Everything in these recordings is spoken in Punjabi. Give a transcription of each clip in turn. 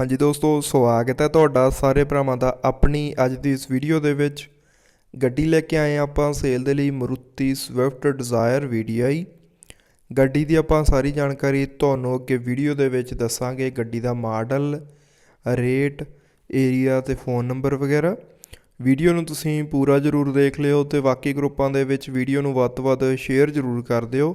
ਹਾਂਜੀ ਦੋਸਤੋ, ਸਵਾਗਤ ਹੈ ਤੁਹਾਡਾ ਸਾਰੇ ਭਰਾਵਾਂ ਦਾ ਆਪਣੀ ਅੱਜ ਦੀ ਇਸ ਵੀਡੀਓ ਦੇ ਵਿੱਚ। ਗੱਡੀ ਲੈ ਕੇ ਆਏ ਹਾਂ ਆਪਾਂ ਸੇਲ ਦੇ ਲਈ ਮਰੂਤੀ ਸਵਿਫਟ ਡਿਜ਼ਾਇਰ VDI ਗੱਡੀ ਦੀ ਆਪਾਂ ਸਾਰੀ ਜਾਣਕਾਰੀ ਤੁਹਾਨੂੰ ਅੱਗੇ ਵੀਡੀਓ ਦੇ ਵਿੱਚ ਦੱਸਾਂਗੇ। ਗੱਡੀ ਦਾ ਮਾਡਲ, ਰੇਟ ਏਰੀਆ ਤੇ ਫੋਨ ਨੰਬਰ ਵਗੈਰਾ। ਵੀਡੀਓ ਨੂੰ ਤੁਸੀਂ ਪੂਰਾ ਜ਼ਰੂਰ ਦੇਖ ਲਿਓ ਤੇ ਬਾਕੀ ਗਰੁੱਪਾਂ ਦੇ ਵਿੱਚ ਵੀਡੀਓ ਨੂੰ ਵੱਧ ਤੋਂ ਵੱਧ ਸ਼ੇਅਰ ਜ਼ਰੂਰ ਕਰ ਦਿਓ।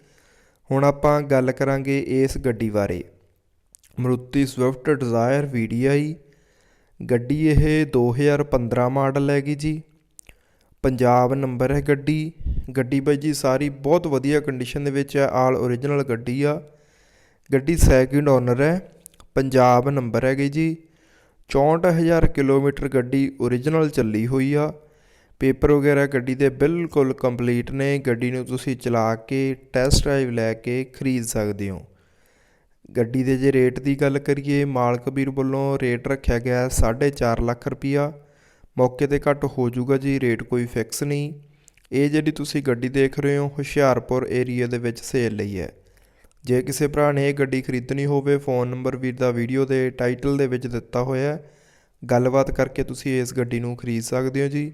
ਹੁਣ ਆਪਾਂ ਗੱਲ ਕਰਾਂਗੇ ਇਸ ਗੱਡੀ ਬਾਰੇ। ਮਰੂਤੀ ਸਵਿਫਟ ਡਿਜ਼ਾਇਰ VDI ਗੱਡੀ ਇਹ 2015 ਮਾਡਲ ਹੈਗੀ ਜੀ। ਪੰਜਾਬ ਨੰਬਰ ਹੈ ਗੱਡੀ। ਗੱਡੀ ਬਾਈ ਜੀ, ਸਾਰੀ ਬਹੁਤ ਵਧੀਆ ਕੰਡੀਸ਼ਨ ਦੇ ਵਿੱਚ ਹੈ, ਆਲ ਓਰੀਜਨਲ ਗੱਡੀ ਆ। ਗੱਡੀ ਸੈਕਿੰਡ ਓਨਰ ਹੈ, ਪੰਜਾਬ ਨੰਬਰ ਹੈਗੀ ਜੀ। 64000 ਕਿਲੋਮੀਟਰ ਗੱਡੀ ਓਰੀਜਨਲ ਚੱਲੀ ਹੋਈ ਆ। ਪੇਪਰ ਵਗੈਰਾ ਗੱਡੀ ਦੇ ਬਿਲਕੁਲ ਕੰਪਲੀਟ ਨੇ। ਗੱਡੀ ਨੂੰ ਤੁਸੀਂ ਚਲਾ ਕੇ, ਟੈਸਟ ਡਰਾਈਵ ਲੈ ਕੇ ਖਰੀਦ ਸਕਦੇ ਹੋ। ਗੱਡੀ ਦੇ ਜੇ ਰੇਟ ਦੀ ਗੱਲ ਕਰੀਏ, ਮਾਲਕ ਵੀਰ ਵੱਲੋਂ ਰੇਟ ਰੱਖਿਆ ਗਿਆ ਹੈ 4.5 ਲੱਖ ਰੁਪਈਆ। ਮੌਕੇ ਤੇ ਘੱਟ ਹੋ ਜਾਊਗਾ ਜੀ, ਰੇਟ ਕੋਈ ਫਿਕਸ ਨਹੀਂ। ਇਹ ਜਿਹੜੀ ਤੁਸੀਂ ਗੱਡੀ ਦੇਖ ਰਹੇ ਹੋ, ਹੁਸ਼ਿਆਰਪੁਰ ਏਰੀਆ ਦੇ ਵਿੱਚ ਸੇਲ ਲਈ ਹੈ। ਜੇ ਕਿਸੇ ਭਰਾ ਨੇ ਇਹ ਗੱਡੀ ਖਰੀਦਣੀ ਹੋਵੇ, ਫੋਨ ਨੰਬਰ ਵੀਰ ਦਾ ਵੀਡੀਓ ਦੇ ਟਾਈਟਲ ਦੇ ਵਿੱਚ ਦਿੱਤਾ ਹੋਇਆ ਹੈ। ਗੱਲਬਾਤ ਕਰਕੇ ਤੁਸੀਂ ਇਸ ਗੱਡੀ ਨੂੰ ਖਰੀਦ ਸਕਦੇ ਹੋ ਜੀ।